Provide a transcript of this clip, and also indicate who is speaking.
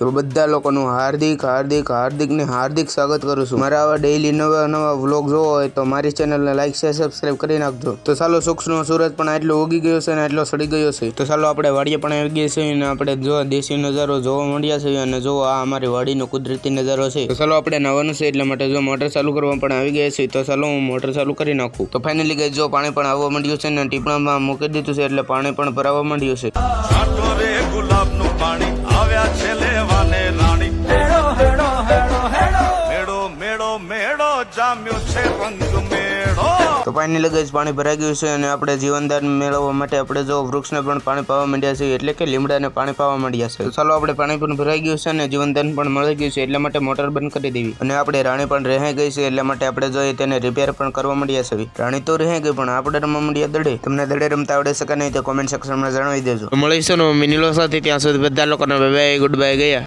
Speaker 1: બધા લોકોનું હાર્દિક હાર્દિક, હાર્દિકને હાર્દિક સ્વાગત કરું છું. મારા આવા ડેઈલી નવા નવા વ્લોગ જોવો હોય તો મારી ચેનલને લાઈક શેર સબસ્ક્રાઈબ કરી નાખજો. તો ચાલો, સૂક્ષ્મ સુરત પણ આટલો ઉગી ગયો છે અને આટલો સડી ગયો છે. તો ચાલો, આપણે વાડીએ પણ આવી ગયા છીએ અને આપણે જો દેશી નજારો જોવા મળ્યા છે અને જો આ અમારી વાડીનો કુદરતી નજારો છે. તો ચાલો, આપણે નવાનું છે એટલા માટે જો મોટર ચાલુ કરવા પણ આવી ગયા છે તો ચાલો, હું મોટર ચાલુ કરી નાખું. તો ફાઇનલી ગઈ જો પાણી પણ આવવા માંડ્યું છે અને ટીપણામાં મૂકી દીધું છે એટલે પાણી પણ ભરાવા માંડ્યું છે.
Speaker 2: ગુલાબનું મેળો જામ્યો છે રંગ મેળો
Speaker 1: તો પાણી લગજ પાણી ભરાઈ ગયું છે અને આપણે જીવનદાન મેળવવા માટે આપણે જો વૃક્ષને પણ પાણી પાવા માંડ્યા છે એટલે કે લીમડાને પાણી પાવા માંડ્યા છે. ચાલો આપણે પાણી પણ ભરાઈ ગયું છે અને જીવનદાન પણ મળી ગયું છે એટલા માટે મોટર બંધ કરી દેવી. અને આપણે રાણી પણ રહે ગઈ છે એટલા માટે આપણે જોઈએ તેને રિપેર પણ કરવા માંડ્યા છે. રાણી તો રહી ગઈ પણ આપણે રમવા માંડ્યા દડે. તમને દડે રમતા આવડે છે કે નહીં તો કોમેન્ટ સેક્શનમાં જણાવી દેજો. મળીશું મિનિલો સાથે ત્યાં સુધી બધા લોકોને બાય ગુડ બાય ગયા.